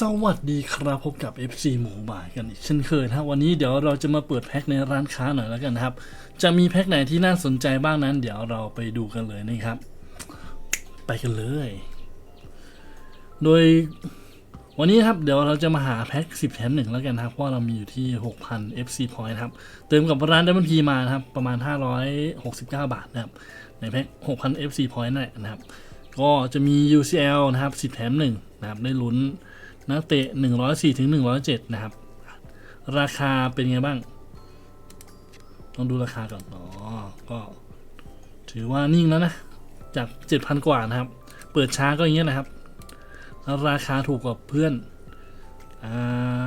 สวัสดีครับพบกับ FC หมูบ่ายกันอีกเช่นเคยนะวันนี้เดี๋ยวเราจะมาเปิดแพ็คในร้านค้าหน่อยแล้วกันนะครับ จะมีแพ็คไหนที่น่าสนใจบ้างนั้น เดี๋ยวเราไปดูกันเลยนะครับ ไปกันเลย โดยวันนี้ครับเดี๋ยวเราจะมาหาแพ็ค10แถมหนึ่งแล้วกันนะครับเพราะเรามีอยู่ที่ 6,000 FC point ครับ เติมกับร้านดัมเบิลพีมานะครับ ประมาณ 569 บาทนะครับในแพ็ค6,000 FC point นั่นแหละนะครับ ก็จะมี UCL นะครับ10แถมหนึ่งนะครับได้ลุ้น นักเตะ 104ถึง107 นะครับ ราคาเป็นไงบ้างต้องดูราคาก่อน อ๋อ ก็ ถือว่านิ่งแล้วนะ จาก 7,000 กว่านะครับ เปิดช้าก็อย่างเงี้ยนะครับแล้วราคาถูกกว่าเพื่อน อ่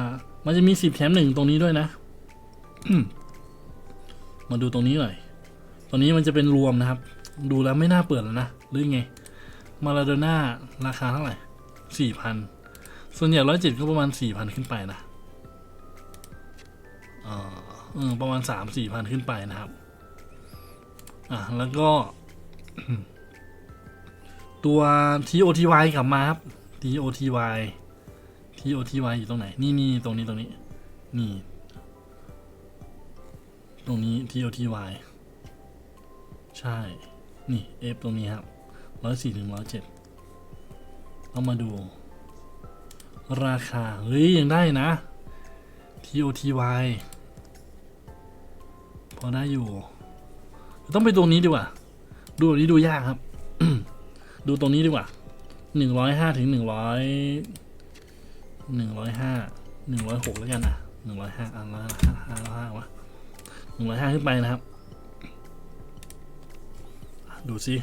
า มันจะมี 10 แถมหนึ่งตรงนี้ด้วยนะ มาดูตรงนี้หน่อย ตรงนี้มันจะเป็นรวมนะครับ ดูแล้วไม่น่าเปิดแล้วนะ หรือไง มาราโดน่าราคาเท่าไหร่สี่พัน ส่วนใหญ่ร้อยเจ็ดก็ประมาณสี่พันขึ้นไปนะอ่าเออประมาณสามสี่พันขึ้นไปนะครับ อะแล้วก็ ตัว TOTY กลับมาครับ TOTY TOTY อยู่ตรงไหน นี่นี่ตรงนี้ตรงนี้ นี่ ตรงนี้ TOTY ใช่ นี่ F ตรงนี้ครับร้อยสี่ถึงร้อยเจ็ดเอามาดู ราคา เฮ้ย ยังได้นะ TOTY พอได้อยู่ ต้องไปตรงนี้ดีกว่า ดูนี้ดูยากครับ ดูตรงนี้ดีกว่าหนึ่งร้อยห้าถึงหนึ่งร้อยหนึ่งร้อยห้าหนึ่งร้อยหกแล้วกันนะหนึ่งร้อยห้าอันละห้าห้าห้าวะหนึ่งร้อยห้าขึ้นไปนะครับ ดูสิ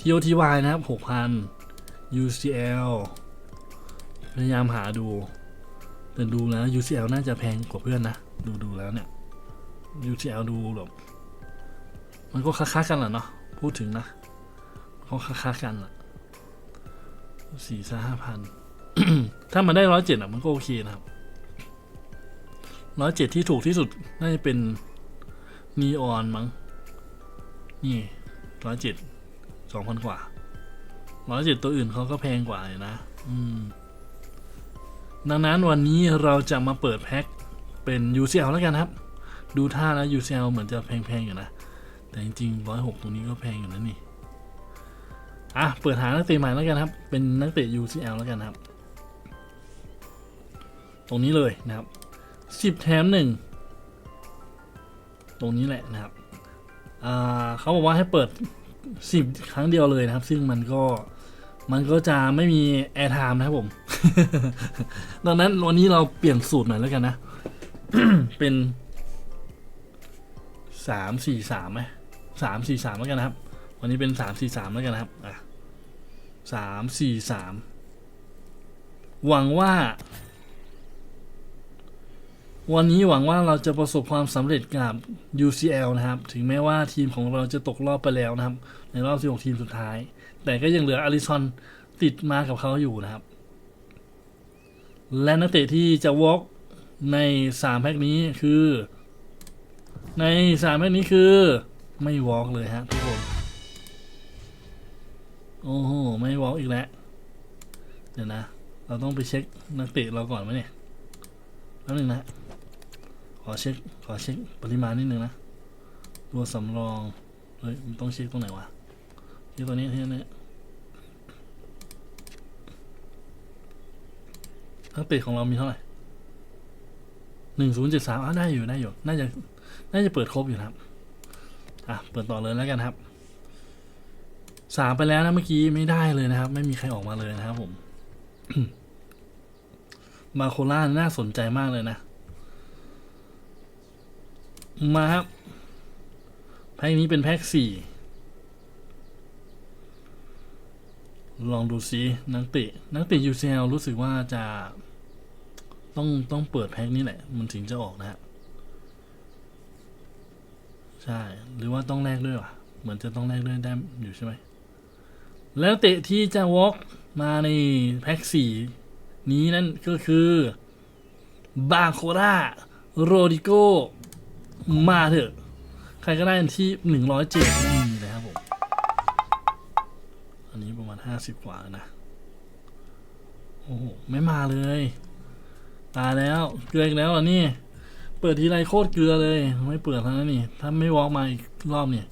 TOTY นะครับ6,000 UCL พยายามหาดู แต่ดูแล้ว UCL น่าจะแพงกว่าเพื่อนนะ ดูดูแล้วเนี่ย UCL ดูแบบมันก็ค้าๆกันแหละเนาะพูดถึงนะเขาค้าๆกันแหละสี่สห้าพันถ้ามันได้ร้อยเจ็ดอะมันก็โอเคนะครับร้อยเจ็ดที่ถูกที่สุดน่าจะเป็นนีออนมั้งนี่ร้อยเจ็ดสองพันกว่าร้อยเจ็ดตัวอื่นเขาก็แพงกว่าเลยนะ อืม ดังนั้นวันนี้เราจะมาเปิดแพ็คเป็น UCL แล้วกันครับ ดูท่าแล้ว UCL เหมือนจะแพงๆอยู่นะ แต่จริงๆร้อยหกตรงนี้ก็แพงอยู่นะนี่ อะ เปิดหานักเตะใหม่แล้วกันครับ เป็นนักเตะ UCL แล้วกันครับ ตรงนี้เลยนะครับสิบแถมหนึ่งตรงนี้แหละนะครับเขาบอกว่าให้เปิดสิบครั้งเดียวเลยนะครับ ซึ่งมันก็ มันก็จะไม่มีแอร์ไทม์นะครับผม ดังนั้นวันนี้เราเปลี่ยนสูตรหน่อยแล้วกันนะ เป็นสามสี่สามไหมสามสี่สามแล้วกันนะครับ วันนี้เป็นสามสี่สามแล้วกันนะครับอะสามสี่สามหวังว่า วันนี้หวังว่าเราจะประสบความสำเร็จกับ UCL นะครับ ถึงแม้ว่าทีมของเราจะตกรอบไปแล้วนะครับ ในรอบ 16 ทีมสุดท้าย แต่ก็ยังเหลืออาริซอนติดมากับเขาอยู่นะครับ และนักเตะที่จะวอล์กใน3แพ็คนี้คือ ใน3แพ็คนี้คือไม่วอล์กเลยฮะทุกคน โอ้โห ไม่วอล์กอีกแล้ว เดี๋ยวนะ เราต้องไปเช็คนักเตะเราก่อนไหมเนี่ยแป๊บนึงนะ ขอเช็ค ขอเช็คปริมาณนิดนึงนะ ตัวสำรอง เฮ้ย มันต้องเช็คตรงไหนวะ เช็คตัวนี้ที่นี่นักเตะของเรามีเท่าไหร่หนึ่งศูนย์เจ็ดสามอะได้อยู่ได้อยู่ น่าจะ น่าจะเปิดครบอยู่ครับ อะ เปิดต่อเลยแล้วกันครับ สามไปแล้วนะเมื่อกี้ไม่ได้เลยนะครับ ไม่มีใครออกมาเลยนะครับผม มาโคล่าน่าสนใจมากเลยนะ มาครับ แพ็กนี้เป็นแพ็กสี่ ลองดูซินักเตะนักเตะ UCL รู้สึกว่าจะต้องต้องเปิดแพ็กนี้แหละ มันถึงจะออกนะฮะ ใช่ หรือว่าต้องแลกด้วยวะเหมือนจะต้องแลกด้วยได้อยู่ใช่ไหม แล้วเตะที่จะวอล์กมาในแพ็กสี่นี้นั่นก็คือบาโคราโรดิโกมาเถอะ ใครก็ได้ที่หนึ่งร้อยเจ็ด สิบกว่าแล้วนะ โอ้โห ไม่มาเลย ตายแล้ว เกลืออีกแล้วเหรอะนี่ เปิดทีไรโคตรเกลือเลย ไม่เปิดแล้วนะนี่ ถ้าไม่วอล์กมาอีกรอบเนี่ย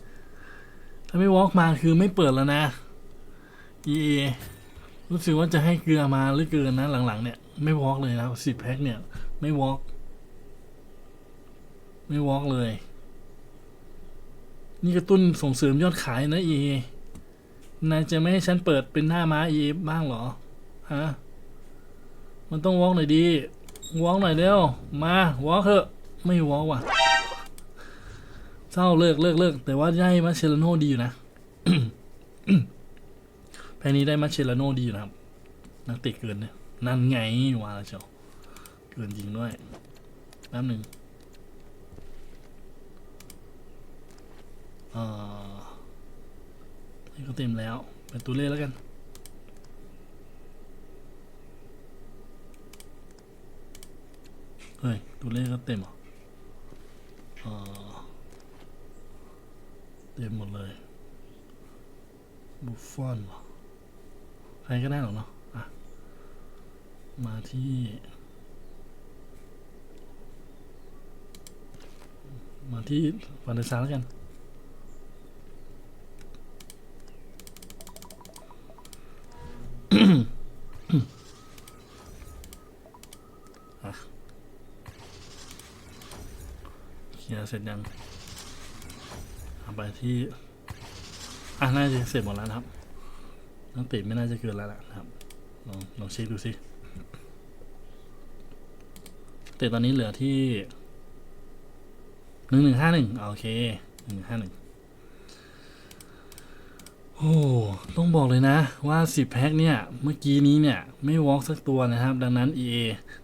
ถ้าไม่วอล์กมาคือไม่เปิดแล้วนะ EA รู้สึกว่าจะให้เกลือมาหรือเกินนะหลังๆเนี่ย ไม่วอล์กเลยนะสิบแพ็คเนี่ย ไม่วอล์กไม่วอล์กเลย นี่กระตุ้นส่งเสริมยอดขายนะ EA นายจะไม่ให้ฉันเปิดเป็นหน้าม้า EA บ้างเหรอ ฮะ มันต้องวอล์กหน่อยดีวอล์กหน่อยเร็ว มาวอล์กเถอะ ไม่วอล์กว่ะ เศร้าเลิกเลิกเลิก แต่ว่าได้มาเชลโนดีอยู่นะแพนนี้ได้มาเชลโนดีอยู่นะครับ นักเตะเกินเนี่ย นั่นไงว่าแล้วเชียวเกินจริงด้วยแป๊บหนึ่งอ่า นี่ก็เต็มแล้วเป็นตัวเลขแล้วกันเฮ้ยตัวเลขก็เต็มเหรออ่าเต็มหมดเลยบุฟฟอนเหรอใครก็ได้หรอกเนาะอะมาที่มาที่ฟันเดซาแล้วกัน เสร็จยังไปที่อะน่าจะเสร็จหมดแล้วนะครับน้องติดไม่น่าจะเกินแล้วล่ะนะครับลองลองเช็คดูสิแต่ตอนนี้เหลือที่หนึ่งหนึ่งห้าหนึ่งโอเคหนึ่งห้าหนึ่งโอ้ต้องบอกเลยนะว่าสิบแพ็คเนี่ย เมื่อกี้นี้เนี่ย ไม่วอล์กสักตัวนะครับ ดังนั้น EA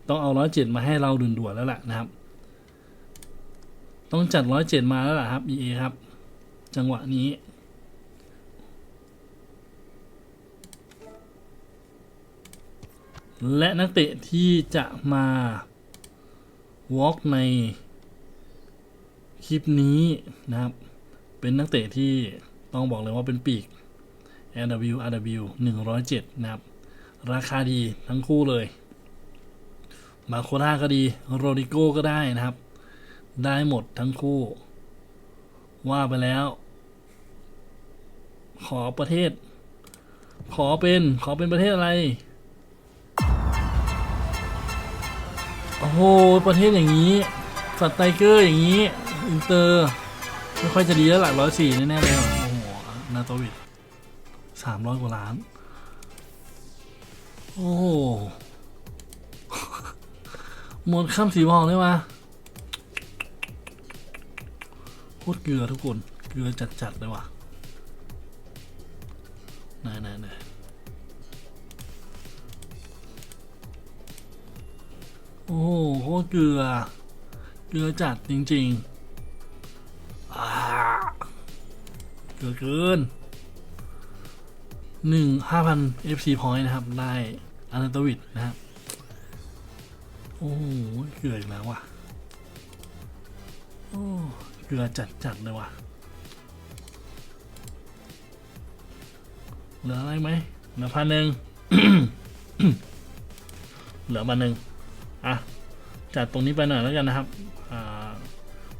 ต้องเอาร้อยเจ็ดมาให้เราด่วนๆแล้วล่ะนะครับ ต้องจัดร้อยเจ็ดมาแล้วล่ะครับ EA ครับ จังหวะนี้ และนักเตะที่จะมาวอล์กในคลิปนี้นะครับ เป็นนักเตะที่ต้องบอกเลยว่าเป็นปีก RW RW 107 นะครับ ราคาดีทั้งคู่เลย มาโคล่าก็ดี โรดิโก้ก็ได้นะครับ ได้หมดทั้งคู่ ว่าไปแล้ว ขอประเทศ ขอเป็น ขอเป็นประเทศอะไร โอ้โห ประเทศอย่างนี้ สัตว์ไทเกอร์อย่างนี้ อินเตอร์ ไม่ค่อยจะดีแล้วหลักร้อยสี่แน่ๆเลยว่โอ้โห นาโตวิดสามร้อยกว่าล้าน โอ้โหหมดคำสีบอลเลยวะ คตรเกลือทุกคน เกลือจัดๆเลยว่ะไหนไหนไหนโอ้โหโคตรเกลือ เกลือจัดจริงๆเกลือเกินหนึ่งห้าพัน FC point นะครับ ได้อนันตวิดนะครับ โอ้โหเกลืออีกแล้วว่ะ โอ้ เกลือจัดจัดๆเลยว่ะ เหลืออะไรไหมเหลือพันหนึ่งเหลือพันหนึ่งอะ จัดตรงนี้ไปหน่อยแล้วกันนะครับอ่า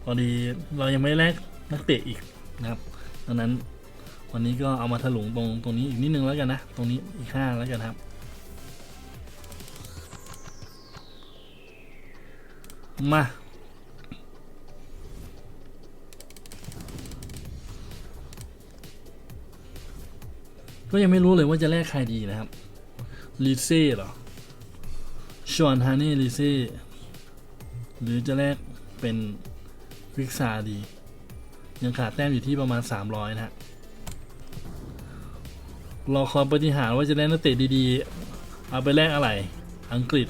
พอดีเรายังไม่แลกนักเตะอีกนะครับดังนั้นวันนี้ก็เอามาถลุงตรงตรงนี้อีกนิดนึงแล้วกันนะ ตรงนี้อีกห้าแล้วกันครับ มา ก็ยังไม่รู้เลยว่าจะแลกใครดีนะครับลิเซ่เหรอชอนฮานี่ลิเซ่หรือจะแลกเป็นฟิกซาดี ยังขาดแต้มอยู่ที่ประมาณ 300 นะฮะรอคอยปฏิหารว่าจะได้นักเตะดีๆ เอาไปแลกอะไร อังกฤษ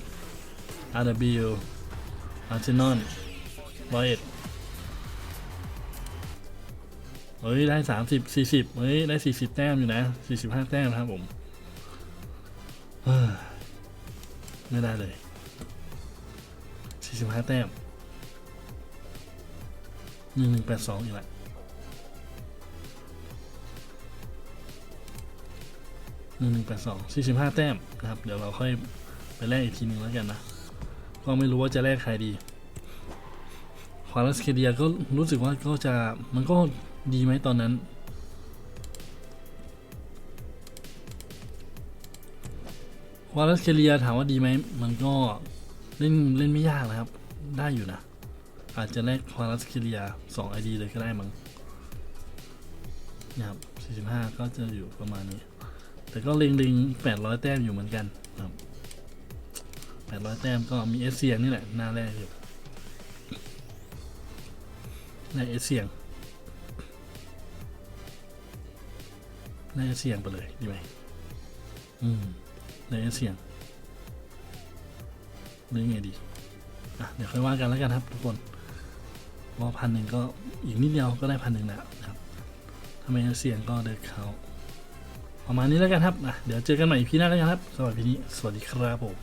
RW อาร์เซนอลร้อยเอ็ด เฮ้ย ได้สามสิบสี่สิบเฮ้ย ได้สี่สิบแต้มอยู่นะสี่สิบห้าแต้มนะครับผมไม่ได้เลยสี่สิบห้าแต้มหนึ่งหนึ่งแปดสองอีกแล้วหนึ่งหนึ่งแปดสองสี่สิบห้าแต้มนะครับ เดี๋ยวเราค่อยไปแลกอีกทีหนึ่งแล้วกันนะ ก็ไม่รู้ว่าจะแลกใครดีควาลัสเคเดียก็รู้สึกว่าก็จะมันก็ ดีไหมตอนนั้นควาลัสเคเลียถามว่าดีไหม มันก็เล่นเล่นไม่ยากนะครับ ได้อยู่นะ อาจจะแลกควาลัสเคเลียสองไอดีเลยก็ได้มั้งนะครับ45 ก็จะอยู่ประมาณนี้ แต่ก็เล็งเล็ง800 แต้มอยู่เหมือนกันครับ800 แต้มก็มีเอสเซียงนี่แหละหน้าแรกอยู่ในเอสเซีย นเอเซียงไปเลยดีไหมอืมในเอสเซียงหรือไงดีอะเดี๋ยวค่อยว่ากันแล้วกันครับทุกคนรอพันหนึ่งก็อีกนิดเดียวก็ได้พันหนึ่งแล้วนะครับถ้าไม่เสี่ยงก็เดินเขาประมาณนี้แล้วกันครับอะเดี๋ยวเจอกันใหม่พีหน้าแล้วกันครับสำหรับพีนี้สวัสดีครับผม